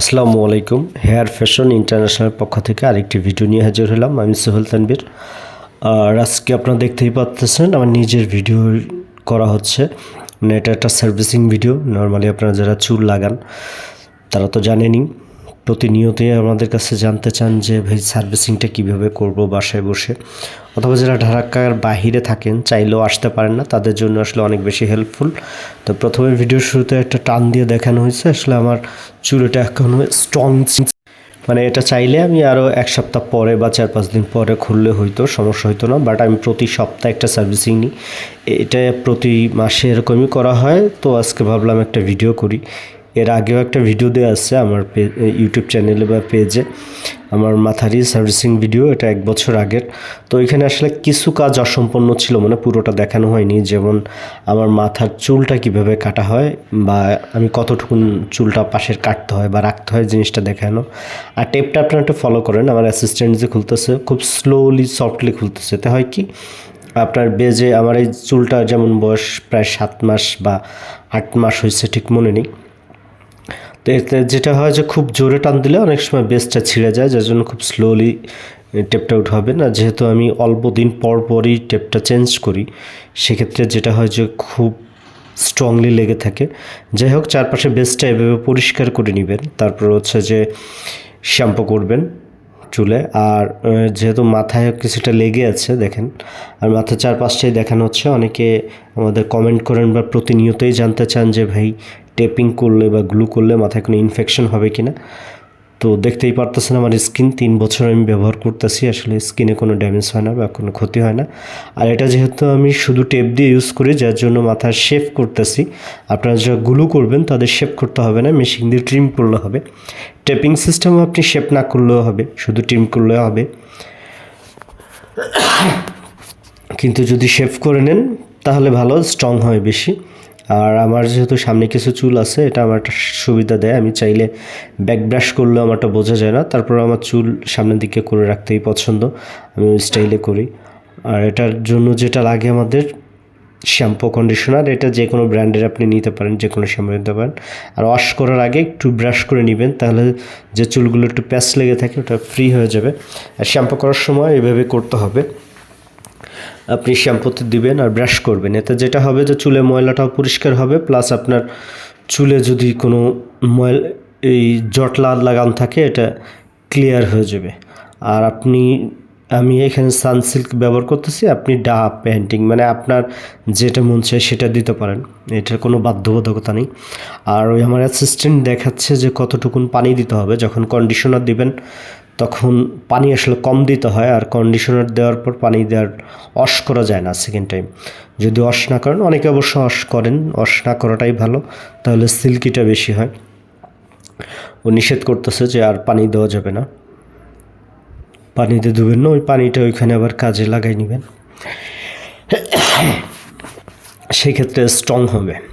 আসসালামু আলাইকুম। Hair fashion international পক্ষ থেকে আরেকটি ভিডিও নিয়ে হাজির হলাম। আমি সোহেল তানবির আর আজকে আপনারা দেখতেই পাচ্ছেন আমার নিজের ভিডিও করা হচ্ছে। মানে এটা একটা সার্ভিসিং ভিডিও। নর্মালি আপনারা যারা চুল লাগান, তারা তো জানেনই। প্রতিনিয়তই আমাদের কাছে জানতে চান যে ভাই সার্ভিসিংটা কীভাবে করব বাসায় বসে। অথবা যারা ঢাকার বাহিরে থাকেন, চাইলেও আসতে পারেন না, তাদের জন্য আসলে অনেক বেশি হেল্পফুল তো প্রথমে ভিডিওর শুরুতে একটা টান দিয়ে দেখানো হয়েছে, আসলে আমার চুলটা এখন স্ট্রং মানে এটা চাইলে আমি আরও এক সপ্তাহ পরে বা চার পাঁচ দিন পরে খুললে হইতো সমস্যা হইতো না বাট আমি প্রতি সপ্তাহে একটা সার্ভিসিং নিই। এটা প্রতি মাসে এরকমই করা হয়। তো আজকে ভাবলাম একটা ভিডিও করি। এর আগেও একটা ভিডিও দেওয়া আছে আমার ইউটিউব চ্যানেলে বা পেজে আমার মাথারই সার্ভিসিং ভিডিও এটা এক বছর আগের। তো এখানে আসলে কিছু কাজ অসম্পন্ন ছিল মানে পুরোটা দেখানো হয়নি। যেমন আমার মাথার চুলটা কীভাবে কাটা হয় বা আমি কতটুকুন চুলটা পাশের কাটতে হয় বা রাখতে হয় জিনিসটা দেখানো। আর টেপটা আপনারা একটু ফলো করেন। আমার অ্যাসিস্ট্যান্ট যে খুলতেছে, খুব স্লোলি সফটলি খুলতেছে। এতে হয় কি, আপনার বেজে আমার এই চুলটা যেমন বয়স প্রায় সাত মাস বা আট মাস হয়েছে, ঠিক মনে নেই। যেটা হয় যে খুব জোরে টান দিলে অনেক সময় বেসটা ছিঁড়ে যায়, যার জন্য খুব স্লোলি টেপটা উঠ হবে। না, যেহেতু আমি অল্প দিন পর পরই টেপটা চেঞ্জ করি, সেক্ষেত্রে যেটা হয় যে খুব স্ট্রংলি লেগে থাকে। যাই হোক, চারপাশে বেসটা এভাবে পরিষ্কার করে নেবেন। তারপর হচ্ছে যে শ্যাম্পু করবেন। চুলে। আর যেহেতু মাথায় কিছুটা লেগে আছে, দেখেন। আর মাথার চারপাশটাই দেখানো হচ্ছে। অনেকে আমাদের কমেন্ট করেন বা প্রতিনিয়তই জানতে চান যে, ভাই টেপিং করলে বা গ্লু করলে মাথায় কোনো ইনফেকশন হবে কি না তো দেখতেই পারতেছেন আমার স্কিন, তিন বছর আমি ব্যবহার করতেছি, আসলে স্কিনে কোনো ড্যামেজ হয় না বা কোনো ক্ষতি হয় না। আর এটা যেহেতু আমি শুধু টেপ দিয়ে ইউজ করি, যার জন্য মাথার শেভ করতেছি, আপনারা যারা গ্লু করবেন তাদের শেভ করতে হবে না মেশিন দিয়ে ট্রিম করলে হবে। টেপিং সিস্টেমও আপনি শেপ না করলেও হবে, শুধু ট্রিম করলেও হবে। কিন্তু যদি শেভ করে নেন, তাহলে ভালো স্ট্রং হয় বেশি। আর আমার যেহেতু সামনে কিছু চুল আছে, এটা আমার একটা সুবিধা দেয়। আমি চাইলে ব্যাক ব্রাশ করলেও আমারটা বোঝা যায় না। তারপর আমার চুল সামনের দিকে করে রাখতেই পছন্দ। আমি ওই স্টাইলে করি। আর এটার জন্য যেটা লাগে আমাদের শ্যাম্পু কন্ডিশনার এটা যে কোনো ব্র্যান্ডের আপনি নিতে পারেন, যে কোনো শ্যাম্পু নিতে পারেন। আর ওয়াশ করার আগে একটু ব্রাশ করে নেবেন, তাহলে যে চুলগুলো একটু প্যাচ লেগে থাকে, ওটা ফ্রি হয়ে যাবে। আর শ্যাম্পু করার সময় এভাবে করতে হবে। আপনি শ্যাম্পুতে দিবেন আর ব্রাশ করবেন। এতে যেটা হবে যে চুলে ময়লাটাও পরিষ্কার হবে, প্লাস আপনার চুলে যদি কোনো ময়লা, এই জটলা লাগান থাকে, এটা ক্লিয়ার হয়ে যাবে। আর আপনি, আমি এখানে সানসিল্ক ব্যবহার করতেছি, আপনি ডাব পেন্টিং মানে আপনার যেটা মন চায় সেটা দিতে পারেন। এটার কোনো বাধ্যবাধকতা নেই। আর ওই আমার অ্যাসিস্ট্যান্ট দেখাচ্ছে যে কতটুকুন পানি দিতে হবে, যখন কন্ডিশনার দিবেন তখন পানি আসলে কম দিতে হয় আর কন্ডিশনার দেওয়ার পর পানি দেওয়ার অশ করা যায় না সেকেন্ড টাইম যদি অশ না করেন, অনেকে অবশ্য অশ করেন অশ না করাটাই ভালো, তাহলে সিল্কিটা বেশি হয়। ও নিষেধ করতেছে যে আর পানি দেওয়া যাবে না। পানিতে ধুবেন না, ওই পানিটা ওইখানে আবার কাজে লাগাই নেবেন। সেক্ষেত্রে স্ট্রং হবে।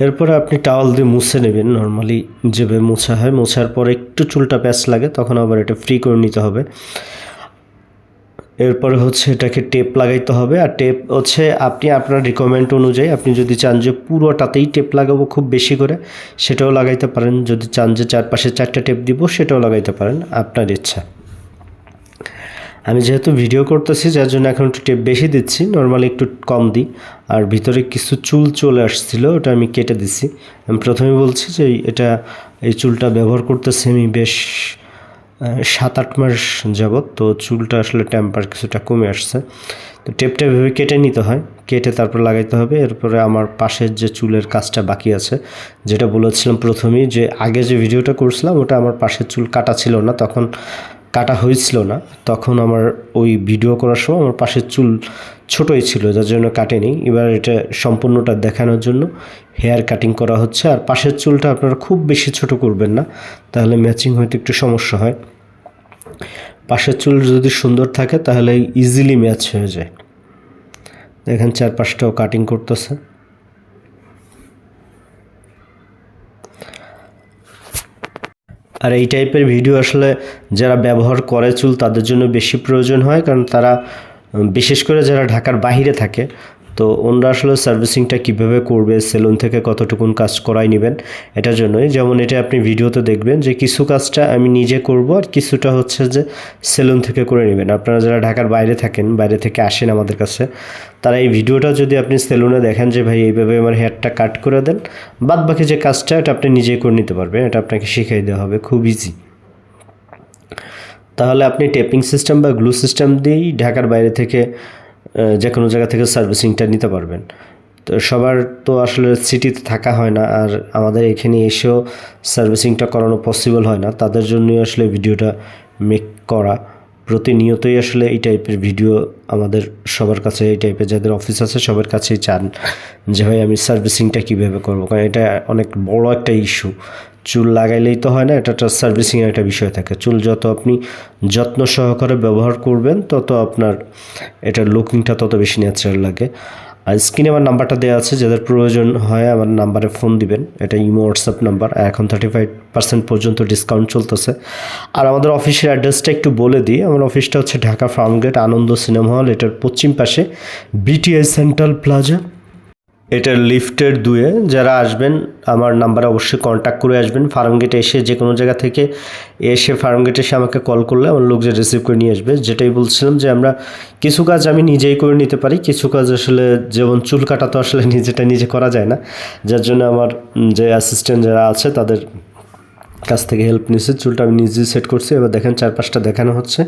এরপরে আপনি টাওয়াল দিয়ে মুছে নেবেন নর্মালি যেভাবে মোছা হয়। মোছার পর একটু চুলটা প্যাচ লাগে, তখন আবার এটা ফ্রি করে নিতে হবে। এরপরে হচ্ছে এটাকে টেপ লাগাইতে হবে। আর টেপ হচ্ছে আপনি আপনার রিকমেন্ড অনুযায়ী আপনি যদি চান যে পুরোটাতেই টেপ লাগাবো খুব বেশি করে, সেটাও লাগাইতে পারেন। যদি চান যে চারপাশে চারটা টেপ দিব, সেটাও লাগাইতে পারেন। আপনার ইচ্ছা। আমি যেহেতু ভিডিও করতেছি, যার জন্য এখন একটু টেপ বেশি দিচ্ছি। নর্মালি একটু কম দিই। আর ভিতরে কিছু চুল চলে আসছিল, ওটা আমি কেটে দিছি। আমি প্রথমে বলছি যে এটা এই চুলটা ব্যবহার করতেছি আমি বেশ সাত আট মাস যাবৎ। তো চুলটা আসলে টেম্পার কিছুটা কমে আসছে। তো টেপটা এভাবে কেটে নিতে হয়। কেটে তারপর লাগাইতে হবে। এরপরে আমার পাশের যে চুলের কাজটা বাকি আছে, যেটা বলেছিলাম প্রথমেই যে আগে যে ভিডিওটা করছিলাম, ওটা আমার পাশের চুল কাটা ছিল না। তখন কাটা হয়েছিল না। তখন আমার ওই ভিডিও করার সময় আমার পাশের চুল ছোটোই ছিল, যার জন্য কাটেনি। এবার এটা সম্পূর্ণটা দেখানোর জন্য হেয়ার কাটিং করা হচ্ছে। আর পাশের চুলটা আপনারা খুব বেশি ছোট করবেন না, তাহলে ম্যাচিং হয়তো একটু সমস্যা হয়। পাশের চুল যদি সুন্দর থাকে, তাহলে ইজিলি ম্যাচ হয়ে যায়। দেখেন চারপাশটাও কাটিং করতেছে। আর এই টাইপের ভিডিও আসলে যারা ব্যবহার করে চুল তাদের জন্য বেশি প্রয়োজন হয়, কারণ তারা বিশেষ করে যারা ঢাকার বাহিরে থাকে তো ওনারা আসলে সার্ভিসিংটা কীভাবে করবে, সেলুন থেকে কতটুকুন কাজ করাই নেবেন, এটার জন্যই। যেমন এটা আপনি ভিডিওতে দেখবেন যে কিছু কাজটা আমি নিজে করব আর কিছুটা হচ্ছে যে সেলুন থেকে করে নেবেন। আপনারা যারা ঢাকার বাইরে থাকেন, বাইরে থেকে আসেন আমাদের কাছে, তারা এই ভিডিওটা যদি আপনি সেলুনে দেখেন যে, ভাই, এইভাবে আমার হেয়ারটা কাট করে দেন বাদ বাকি যে কাজটা, এটা আপনি নিজেই করে নিতে পারবেন, এটা আপনাকে শিখিয়ে দেওয়া হবে, খুব ইজি তাহলে আপনি টেপিং সিস্টেম বা গ্লু সিস্টেম দিয়েই ঢাকার বাইরে থেকে যে কোনো জায়গা থেকে সার্ভিসিংটা নিতে পারবেন। তো সবার তো আসলে সিটিতে থাকা হয় না, আর আমাদের এখানে এসেও সার্ভিসিংটা করানো পসিবল হয় না। তাদের জন্যই আসলে ভিডিওটা মেক করা। প্রতিনিয়তই আসলে এই টাইপের ভিডিও আমাদের সবার কাছে, এই টাইপের যাদের অফিস আছে, সবার কাছেই চান যে, ভাই, আমি সার্ভিসিংটা কীভাবে করব? কারণ এটা অনেক বড় একটা ইস্যু চুল লাগাইলেই তো হয় না, এটা একটা সার্ভিসিং একটা বিষয় থাকে। চুল যত আপনি যত্ন সহকারে ব্যবহার করবেন, তত আপনার এটার লুকিংটা তত বেশি ন্যাচারাল লাগে। আর স্ক্রিনে আমার নাম্বারটা দেওয়া আছে, যাদের প্রয়োজন হয় আমার নাম্বারে ফোন দিবেন। এটা ইমো হোয়াটসঅ্যাপ নাম্বার এখন থার্টি ফাইভ পার্সেন্ট পর্যন্ত ডিসকাউন্ট চলতেছে। আর আমাদের অফিসের অ্যাড্রেসটা একটু বলে দিই, আমার অফিসটা হচ্ছে ঢাকা ফার্মগেট আনন্দ সিনেমা হল, এটার পশ্চিম পাশে বিটিআই সেন্ট্রাল প্লাজা এটার লিফটের দুয়ে যারা আসবেন, আমার নাম্বারে অবশ্যই কন্ট্যাক্ট করে আসবেন। ফার্ম গেটে এসে যে কোনো জায়গা থেকে এসে ফার্ম গেটে এসে আমাকে কল করলে আমার লোক যে রিসিভ করে নিয়ে আসবে। যেটাই বলছিলাম যে আমরা কিছু কাজ আমি নিজেই করে নিতে পারি, কিছু কাজ আসলে যেমন চুল কাটা তো আসলে নিজেটা নিজে করা যায় না। যার জন্য আমার যে অ্যাসিস্ট্যান্ট যারা আছে তাদের কাছ থেকে হেল্প নিয়েছে চুলটা আমি নিজেই সেট করছি। এবার দেখেন চারপাশটা দেখানো হচ্ছে।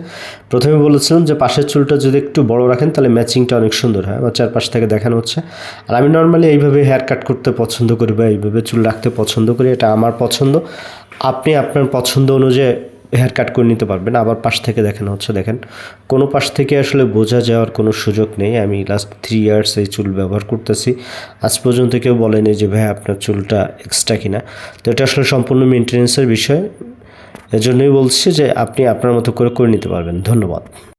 প্রথমে বলেছিলাম যে পাশের চুলটা যদি একটু বড় রাখেন, তাহলে ম্যাচিংটা অনেক সুন্দর হয়। আমার চারপাশ থেকে দেখানো হচ্ছে। আর আমি নর্মালি এইভাবে হেয়ার কাট করতে পছন্দ করি বা এইভাবে চুল রাখতে পছন্দ করি। এটা আমার পছন্দ। আপনি আপনার পছন্দ অনুযায়ী হেয়ার কাট করে নিতে পারবেন। আবার পাশ থেকে দেখেন, হচ্ছে দেখেন, কোনো পাশ থেকে আসলে বোঝা যাওয়ার কোনো সুযোগ নেই। আমি লাস্ট থ্রি ইয়ার্স এই চুল ব্যবহার করতেছি। আজ পর্যন্ত কেউ বলেনি যে, ভাই, আপনার চুলটা এক্সট্রা কিনা? তো এটা আসলে সম্পূর্ণ মেনটেন্যান্সের বিষয়। এজন্যই বলছি যে, আপনি আপনার মতো করে করে নিতে পারবেন। ধন্যবাদ।